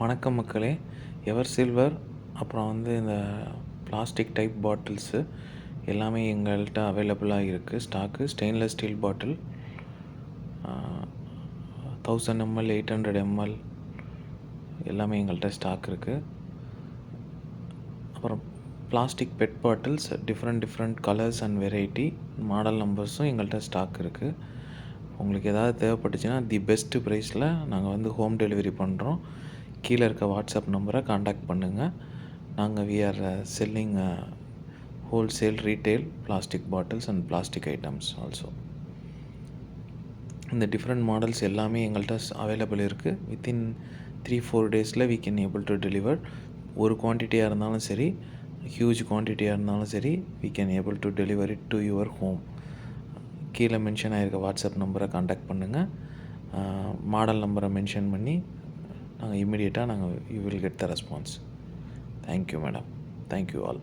வணக்கம் மக்களே. Ever silver அப்புறம் வந்து இந்த பிளாஸ்டிக் டைப் பாட்டில்ஸு எல்லாமே எங்கள்கிட்ட அவைலபிளாக இருக்குது stock stainless steel bottle thousand ML eight hundred ML எல்லாமே எங்கள்கிட்ட ஸ்டாக் இருக்குது அப்புறம் plastic PET bottles different different colours and variety model நம்பர்ஸும் எங்கள்கிட்ட ஸ்டாக் இருக்குது உங்களுக்கு எதாவது தேவைப்பட்டுச்சுன்னா தி பெஸ்ட்டு ப்ரைஸில் நாங்கள் வந்து ஹோம் டெலிவரி பண்ணுறோம் கீழே இருக்க வாட்ஸ்அப் நம்பரை காண்டாக்ட் பண்ணுங்கள் நாங்கள் we are selling wholesale retail plastic bottles and plastic items also இந்த டிஃப்ரெண்ட் மாடல்ஸ் எல்லாமே எங்கள்கிட்ட அவைலபிள் இருக்குது வித்தின் த்ரீ ஃபோர் டேஸில் வீ கேன் ஏபிள் டு டெலிவர் ஒரு குவான்டிட்டியாக இருந்தாலும் சரி ஹியூஜ் குவான்டிட்டியாக இருந்தாலும் சரி we can able to deliver it to your home கீழே மென்ஷன் ஆகிருக்க வாட்ஸ்அப் நம்பரை காண்டாக்ட் பண்ணுங்கள் மாடல் நம்பரை மென்ஷன் பண்ணி நாங்கள் இம்மிடியேட்டாக நாங்கள் you will get the response thank you madam thank you all